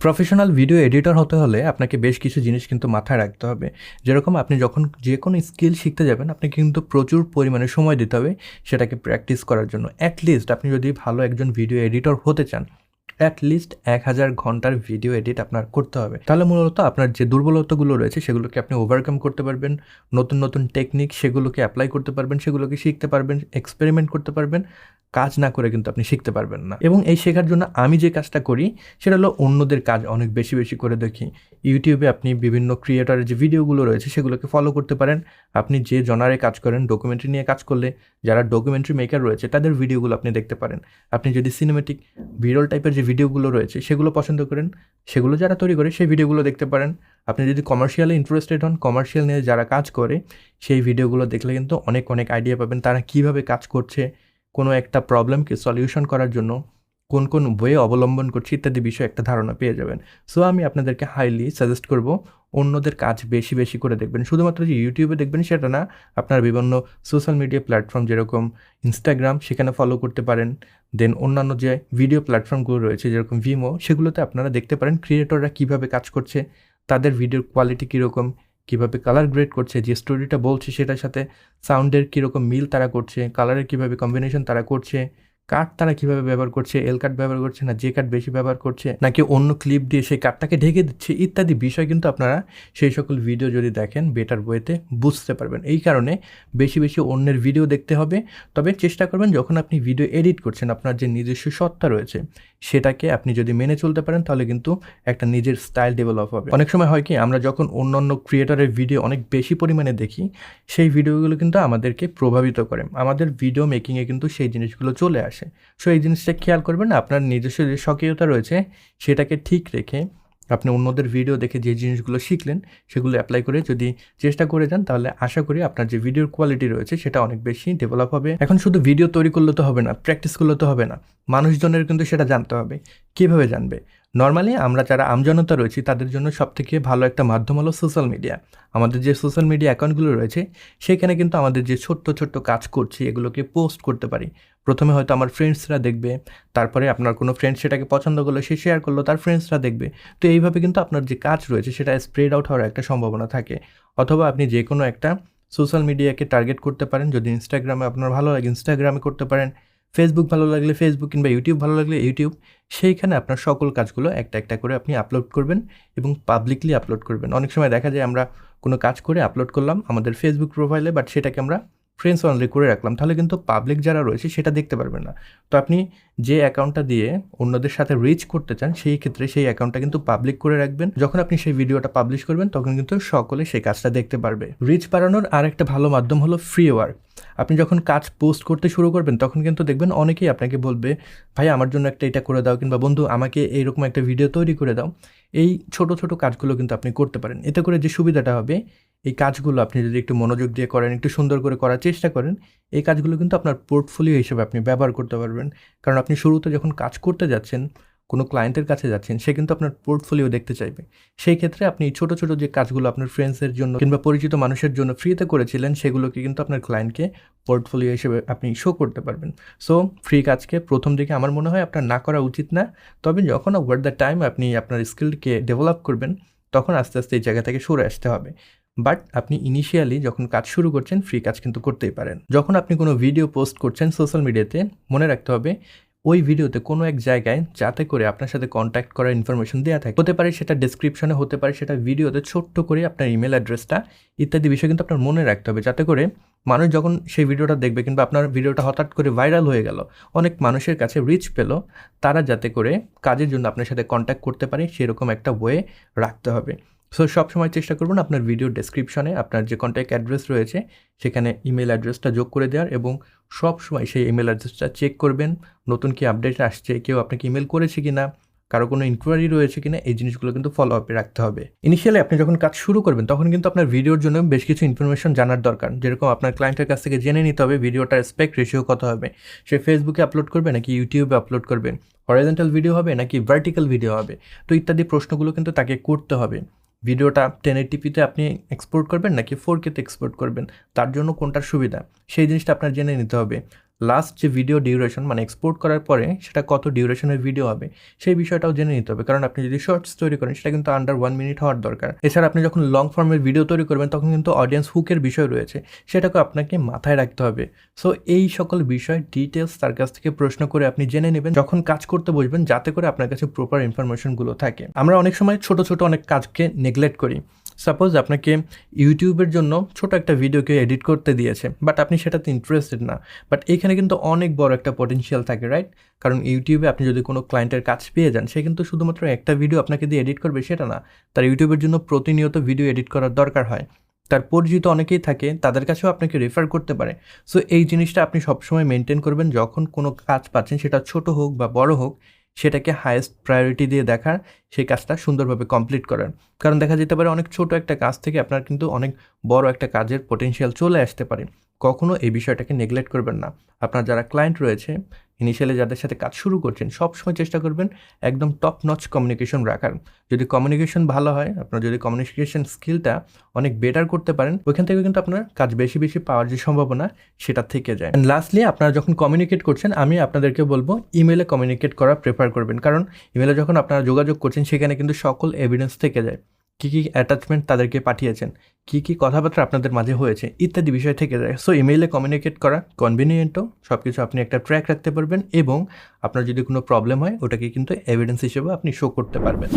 Professional video editor হতে হলে আপনাকে বেশ কিছু জিনিস কিন্তু মাথায় রাখতে হবে। যেরকম আপনি যখন যে কোনো স্কিল শিখতে যাবেন, আপনাকে কিন্তু প্রচুর পরিমাণে সময় দিতে হবে সেটাকে প্র্যাকটিস করার জন্য। অ্যাটলিস্ট আপনি যদি ভালো একজন ভিডিও এডিটর হতে চান অ্যাটলিস্ট এক হাজার ঘণ্টার ভিডিও এডিট আপনার করতে হবে। তাহলে মূলত আপনার যে দুর্বলতাগুলো রয়েছে, সেগুলোকে আপনি ওভারকাম করতে পারবেন। নতুন নতুন টেকনিক সেগুলোকে অ্যাপ্লাই করতে পারবেন, সেগুলোকে শিখতে পারবেন এক্সপেরিমেন্ট করতে পারবেন। কাজ না করে কিন্তু আপনি শিখতে পারবেন না। এবং এই শেখার জন্য আমি যে কাজটা করি, সেটা হলো অন্যদের কাজ অনেক বেশি বেশি করে দেখি। ইউটিউবে আপনি বিভিন্ন ক্রিয়েটারের যে ভিডিওগুলো রয়েছে, সেগুলোকে ফলো করতে পারেন। আপনি যে জনারে কাজ করেন ডকুমেন্টারি নিয়ে কাজ করলে, যারা ডকুমেন্টারি মেকার রয়েছে, তাদের ভিডিওগুলো আপনি দেখতে পারেন। আপনি যদি সিনেমেটিক ভিরল টাইপের যে ভিডিওগুলো রয়েছে, সেগুলো পছন্দ করেন, সেগুলো যারা তৈরি করে সেই ভিডিওগুলো দেখতে পারেন। আপনি যদি কমার্শিয়ালে ইন্টারেস্টেড হন কমার্শিয়াল নিয়ে যারা কাজ করে, সেই ভিডিওগুলো দেখলে কিন্তু অনেক অনেক আইডিয়া পাবেন তারা কীভাবে কাজ করছে, কোনো একটা প্রবলেমকে সলিউশন করার জন্য কোন কোন বইয়ে অবলম্বন করছে ইত্যাদি বিষয়ে একটা ধারণা পেয়ে যাবেন। সো আমি আপনাদেরকে হাইলি সাজেস্ট করব অন্যদের কাজ বেশি বেশি করে দেখবেন। শুধুমাত্র যে ইউটিউবে দেখবেন সেটা না, আপনার বিভিন্ন সোশ্যাল মিডিয়া প্ল্যাটফর্ম যেরকম ইনস্টাগ্রাম সেখানে ফলো করতে পারেন। দেন অন্যান্য যে ভিডিও প্ল্যাটফর্মগুলো রয়েছে, যেরকম ভিমো সেগুলোতে আপনারা দেখতে পারেন ক্রিয়েটররা কীভাবে কাজ করছে, তাদের ভিডিওর কোয়ালিটি কীরকম, কীভাবে কালার গ্রেড করছে, যে স্টোরিটা বলছে সেটার সাথে সাউন্ডের কীরকম মিল তারা করছে কালারের কীভাবে কম্বিনেশন তারা করছে। কাঠ তারা কীভাবে ব্যবহার করছে এল কাঠ ব্যবহার করছে না যে কাঠ বেশি ব্যবহার করছে, নাকি অন্য ক্লিপ দিয়ে সেই কাঠটাকে ঢেকে দিচ্ছে, ইত্যাদি বিষয় কিন্তু আপনারা সেই সকল ভিডিও যদি দেখেন বেটার বইতে বুঝতে পারবেন। এই কারণে বেশি বেশি অন্যের ভিডিও দেখতে হবে। তবে চেষ্টা করবেন যখন আপনি ভিডিও এডিট করছেন, আপনার যে নিজস্ব সত্তা রয়েছে সেটাকে আপনি যদি মেনে চলতে পারেন, তাহলে কিন্তু একটা নিজের স্টাইল ডেভেলপ হবে। অনেক সময় হয় কি, আমরা যখন অন্য অন্য ক্রিয়েটারের ভিডিও অনেক বেশি পরিমাণে দেখি, সেই ভিডিওগুলো কিন্তু আমাদেরকে প্রভাবিত করে। আমাদের ভিডিও মেকিংয়ে কিন্তু সেই জিনিসগুলো চলে আসে। সো এই জিনিসটা খেয়াল করবেন আপনার নিজস্ব যে সক্রিয়তা রয়েছে, সেটাকে ঠিক রেখে আপনি অন্যদের ভিডিও দেখে যে জিনিসগুলো শিখলেন, সেগুলো অ্যাপ্লাই করে যদি চেষ্টা করে যান, তাহলে আশা করি আপনার যে ভিডিওর কোয়ালিটি রয়েছে, সেটা অনেক বেশি ডেভেলপ হবে। এখন শুধু ভিডিও তৈরি করলে তো হবে না প্র্যাকটিস করলে তো হবে না। মানুষজনের কিন্তু সেটা জানতে হবে। কীভাবে জানবে? নর্মালি আমরা যারা আমজনতা রয়েছি, তাদের জন্য সবথেকে ভালো একটা মাধ্যম হলো সোশ্যাল মিডিয়া আমাদের যে সোশ্যাল মিডিয়া অ্যাকাউন্টগুলো রয়েছে, সেখানে কিন্তু আমাদের যে ছোট্ট ছোট্ট কাজ করছি, এগুলোকে পোস্ট করতে পারি। প্রথমে হয়তো আমার ফ্রেন্ডসরা দেখবে, তারপরে আপনার কোনো ফ্রেন্ড সেটাকে পছন্দ করল, সে শেয়ার করল, তার ফ্রেন্ডসরা দেখবে। তো এইভাবে কিন্তু আপনার যে কাজ রয়েছে, সেটা স্প্রেড আউট হওয়ার একটা সম্ভাবনা থাকে। অথবা আপনি যে কোনো একটা সোশ্যাল মিডিয়াকে টার্গেট করতে পারেন, যদি ইনস্টাগ্রামে আপনার ভালো লাগে ইনস্টাগ্রামে করতে পারেন। ফেসবুক ভালো লাগলে ফেসবুক কিংবা ইউটিউব ভালো লাগলে ইউটিউব সেইখানে আপনার সকল কাজগুলো একটা একটা করে আপনি আপলোড করবেন এবং পাবলিকলি আপলোড করবেন। অনেক সময় দেখা যায় আমরা কোনো কাজ করে আপলোড করলাম আমাদের ফেসবুক প্রোফাইলে বাট সেটাকে আমরা ফ্রেন্ডস অনলি করে রাখলাম। তাহলে কিন্তু পাবলিক যারা রয়েছে সেটা দেখতে পারবেন না। তো আপনি যে অ্যাকাউন্টটা দিয়ে অন্যদের সাথে রিচ করতে চান, সেই ক্ষেত্রে সেই অ্যাকাউন্টটা কিন্তু পাবলিক করে রাখবেন। যখন আপনি সেই ভিডিওটা পাবলিশ করবেন, তখন কিন্তু সকলে সেই কাজটা দেখতে পারবে। রিচ বাড়ানোর আর একটা ভালো মাধ্যম হলো ফ্রি ওয়ার্ক আপনি যখন কাজ পোস্ট করতে শুরু করবেন, তখন কিন্তু দেখবেন অনেকেই আপনাকে বলবে, ভাই, আমার জন্য একটা এটা করে দাও কিংবা বন্ধু, আমাকে এইরকম একটা ভিডিও তৈরি করে দাও। এই ছোট ছোট কাজগুলো কিন্তু আপনি করতে পারেন। এতে করে যে সুবিধাটা হবে, এই কাজগুলো আপনি যদি একটু মনোযোগ দিয়ে করেন, একটু সুন্দর করে করার চেষ্টা করেন, এই কাজগুলো কিন্তু আপনার পোর্টফোলিও হিসেবে আপনি ব্যবহার করতে পারবেন। কারণ আপনি শুরুতে যখন কাজ করতে যাচ্ছেন কোনো ক্লায়েন্টের কাছে যাচ্ছেন, সে কিন্তু আপনার পোর্টফোলিও দেখতে চাইবে। সেই ক্ষেত্রে আপনি ছোটো ছোটো যে কাজগুলো আপনার ফ্রেন্ডসের জন্য কিংবা পরিচিত মানুষের জন্য ফ্রিতে করেছিলেন, সেগুলোকে কিন্তু আপনার ক্লায়েন্টকে পোর্টফোলিও হিসেবে আপনি শো করতে পারবেন। সো ফ্রি কাজকে প্রথম দিকে আমার মনে হয় আপনার না করা উচিত না। তবে যখন ওভার দ্য টাইম আপনি আপনার স্কিলকে ডেভেলপ করবেন, তখন আস্তে আস্তে এই জায়গা থেকে সরে আসতে হবে। বাট আপনি ইনিশিয়ালি যখন কাজ শুরু করছেন ফ্রি কাজ কিন্তু করতেই পারেন। যখন আপনি কোনো ভিডিও পোস্ট করছেন সোশ্যাল মিডিয়াতে মনে রাখতে হবে ওই ভিডিওতে কোনো এক জায়গায় যাতে করে আপনার সাথে কন্ট্যাক্ট করার ইনফরমেশন দেওয়া থাকে। হতে পারে সেটা ডিসক্রিপশনে হতে পারে সেটা ভিডিওতে ছোট্ট করে আপনার ইমেল অ্যাড্রেসটা ইত্যাদি বিষয় কিন্তু আপনার মনে রাখতে হবে। যাতে করে মানুষ যখন সেই ভিডিওটা দেখবে কিংবা আপনার ভিডিওটা হঠাৎ করে ভাইরাল হয়ে গেল, অনেক মানুষের কাছে রিচ পেল, তারা যাতে করে কাজের জন্য আপনার সাথে কন্ট্যাক্ট করতে পারে, সেরকম একটা ওয়ে রাখতে হবে। সো সবসময় চেষ্টা করবেন আপনার ভিডিও ডেসক্রিপশনে আপনার যে কন্ট্যাক্ট অ্যাড্রেস রয়েছে, সেখানে ইমেল অ্যাড্রেসটা যোগ করে দেওয়ার এবং সব সময় সেই ইমেল অ্যাড্রেসটা চেক করবেন, নতুন কি আপডেট আসছে, কেউ আপনাকে ইমেল করেছে কি না কারও কোনো ইনকোয়ারি রয়েছে কিনা, এই জিনিসগুলো কিন্তু ফলো আপে রাখতে হবে। ইনিশিয়ালি আপনি যখন কাজ শুরু করবেন, তখন কিন্তু আপনার ভিডিওর জন্য বেশ কিছু ইনফরমেশন জানার দরকার। যেরকম আপনার ক্লায়েন্টের কাছ থেকে জেনে নিতে হবে ভিডিওটার স্পেক রেশিও কত হবে। সে ফেসবুকে আপলোড করবে নাকি ইউটিউবে আপলোড করবে? হরিজেন্টাল ভিডিও হবে নাকি ভার্টিক্যাল ভিডিও হবে? তো ইত্যাদি প্রশ্নগুলো কিন্তু তাকে করতে হবে। ভিডিওটা টেন এইটিপিতে আপনি এক্সপোর্ট করবেন নাকি ফোর কেতে এক্সপোর্ট করবেন? তার জন্য কোনটার সুবিধা? সেই জিনিসটা আপনার জেনে নিতে হবে। লাস্ট যে ভিডিও ডিউরেশন মানে এক্সপোর্ট করার পরে সেটা কত ডিউরেশনের ভিডিও হবে, সেই বিষয়টাও জেনে নিতে হবে। কারণ আপনি যদি শর্টস তৈরি করেন, সেটা কিন্তু আন্ডার ওয়ান মিনিট হওয়ার দরকার। এছাড়া আপনি যখন লং ফর্মের ভিডিও তৈরি করবেন, তখন কিন্তু অডিয়েন্স হুকের বিষয় রয়েছে, সেটাকে আপনাকে মাথায় রাখতে হবে। সো এই সকল বিষয় ডিটেলস তার কাছ থেকে প্রশ্ন করে আপনি জেনে নেবেন, যখন কাজ করতে বসবেন, যাতে করে আপনার কাছে প্রপার ইনফরমেশনগুলো থাকে। আমরা অনেক সময় ছোট ছোট অনেক কাজকে নেগলেক্ট করি। সাপোজ আপনাকে ইউটিউবের জন্য ছোট একটা ভিডিওকে এডিট করতে দিয়েছে বাট আপনি সেটাতে ইন্টারেস্টেড না। বাট এখানে কিন্তু অনেক বড় একটা পটেনশিয়াল থাকে রাইট কারণ ইউটিউবে আপনি যদি কোনো ক্লায়েন্টের কাজ পেয়ে যান, সে কিন্তু শুধুমাত্র একটা ভিডিও আপনাকে দিয়ে এডিট করবে, সেটা না। তার ইউটিউবের জন্য প্রতিনিয়ত ভিডিও এডিট করার দরকার হয়। তার পরিচিত অনেকেই থাকে, তাদের কাছেও আপনাকে রেফার করতে পারে। সো এই জিনিসটা আপনি সবসময় মেনটেন করবেন, যখন কোনো কাজ পাচ্ছেন, সেটা ছোট হোক বা বড় হোক সেটাকে হায়েস্ট প্রায়োরিটি দিয়ে দেখার সেই কাজটা সুন্দরভাবে কমপ্লিট করার কারণ দেখা যেতে পারে অনেক ছোট একটা কাজ থেকে আপনার কিন্তু অনেক বড় একটা কাজের পোটেনশিয়াল চলে আসতে পারে। কখনো এই বিষয়টাকে নেগলেক্ট করবেন না। আপনার যারা ক্লায়েন্ট রয়েছে ইনিশিয়ালি যাদের সাথে কাজ শুরু করছেন, সবসময় চেষ্টা করবেন একদম টপ নচ কমিউনিকেশন রাখার। যদি কমিউনিকেশন ভালো হয়, আপনার যদি কমিউনিকেশন স্কিলটা অনেক বেটার করতে পারেন, ওইখান থেকে কিন্তু আপনার কাজ বেশি বেশি পাওয়ার যে সম্ভাবনা, সেটা থেকে যায়। অ্যান্ড লাস্টলি আপনারা যখন কমিউনিকেট করছেন, আমি আপনাদেরকে বলব ইমেলে কমিউনিকেট করা প্রেফার করবেন। কারণ ইমেলে যখন আপনারা যোগাযোগ করছেন, সেখানে কিন্তু সকল এভিডেন্স থেকে যায়। কী কী অ্যাটাচমেন্ট তাদেরকে পাঠিয়েছেন, কী কী কথাবার্তা আপনাদের মাঝে হয়েছে, ইত্যাদি বিষয় থেকে যায়। সো ইমেইলে কমিউনিকেট করা কনভিনিয়েন্টও সব কিছু আপনি একটা ট্র্যাক রাখতে পারবেন এবং আপনার যদি কোনো প্রবলেম হয়, ওটাকে কিন্তু এভিডেন্স হিসেবে আপনি শো করতে পারবেন।